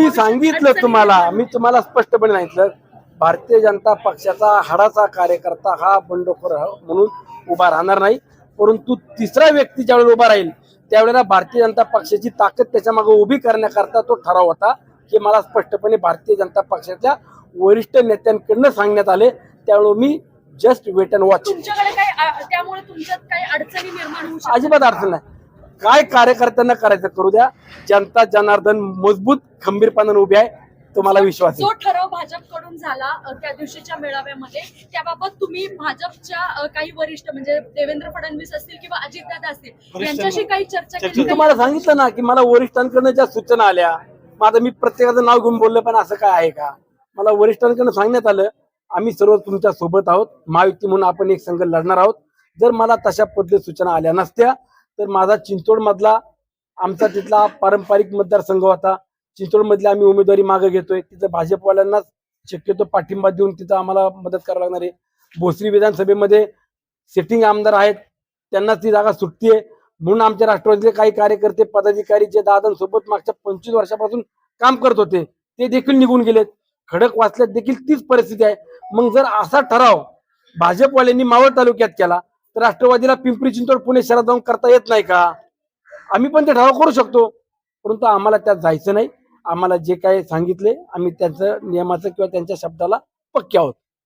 मी सांगितलं तुम्हाला मी तुम्हाला स्पष्टपणे सांगितलं भारतीय जनता पक्षाचा हाडाचा कार्यकर्ता हा बंडखोर म्हणून उभा राहणार नाही परंतु तिसरा व्यक्ती ज्यावेळेला उभा राहील त्यावेळेला भारतीय जनता पक्षाची ताकद त्याच्यामागे उभी करण्याकरता तो ठराव होता की मला स्पष्टपणे भारतीय जनता पक्षाच्या वरिष्ठ नेत्यांकडनं सांगण्यात आले. त्यावेळेला मी जस्ट वेट अँड वॉच अजिबात अडचण नाही. काय कार्यकर्त्यांना करायचं करू द्या? जनता जनार्दन मजबूत खंबीरपणाने उभे आहे. तुम्हाला विश्वास आहे. जो ठराव भाजपकडून झाला त्या दिवशीच्या मेळाव्यामध्ये त्याबाबत तुम्ही भाजपच्या काही वरिष्ठ म्हणजे देवेंद्र फडणवीस असतील किंवा अजितदादा असतील यांच्याशी काही चर्चा केली मी तुम्हाला सांगितलं ना की मला वरिष्ठांकडनं ज्या सूचना आल्या आता मी प्रत्येकाचं नाव घेऊन बोललो पण असं काय आहे का? मला वरिष्ठांकडनं सांगण्यात आलं आम्ही सर्व तुमच्यासोबत आहोत. महायुती म्हणून आपण एक संघ लढणार आहोत. जर मला तशा पद्धत सूचना आल्या नसत्या तर माझा चिंचवडमधला आमचा तिथला पारंपरिक मतदारसंघ होता. चिंचवडमधली आम्ही उमेदवारी मागे घेतोय. तिथं भाजपवाल्यांनाच शक्यतो पाठिंबा देऊन तिथं आम्हाला मदत करावी लागणार आहे. भोसरी विधानसभेमध्ये सिटिंग आमदार आहेत. त्यांना ती जागा सुटतीये म्हणून आमच्या राष्ट्रवादीचे काही कार्यकर्ते पदाधिकारी जे दादांसोबत मागच्या पंचवीस वर्षापासून काम करत होते ते देखील निघून गेलेत. खडक वाचल्यात देखील तीच परिस्थिती आहे. मग जर असा ठराव भाजपवाल्यांनी मावळ तालुक्यात केला राष्ट्रवादीला पिंपरी चिंचवड पुणे शहरात जाऊन करता येत नाही का? आम्ही पण ते ठराव करू शकतो. परंतु आम्हाला त्यात जायचं नाही. आम्हाला जे काय सांगितले आम्ही त्यांचं नियमाचं किंवा त्यांच्या शब्दाला पक्के आहोत.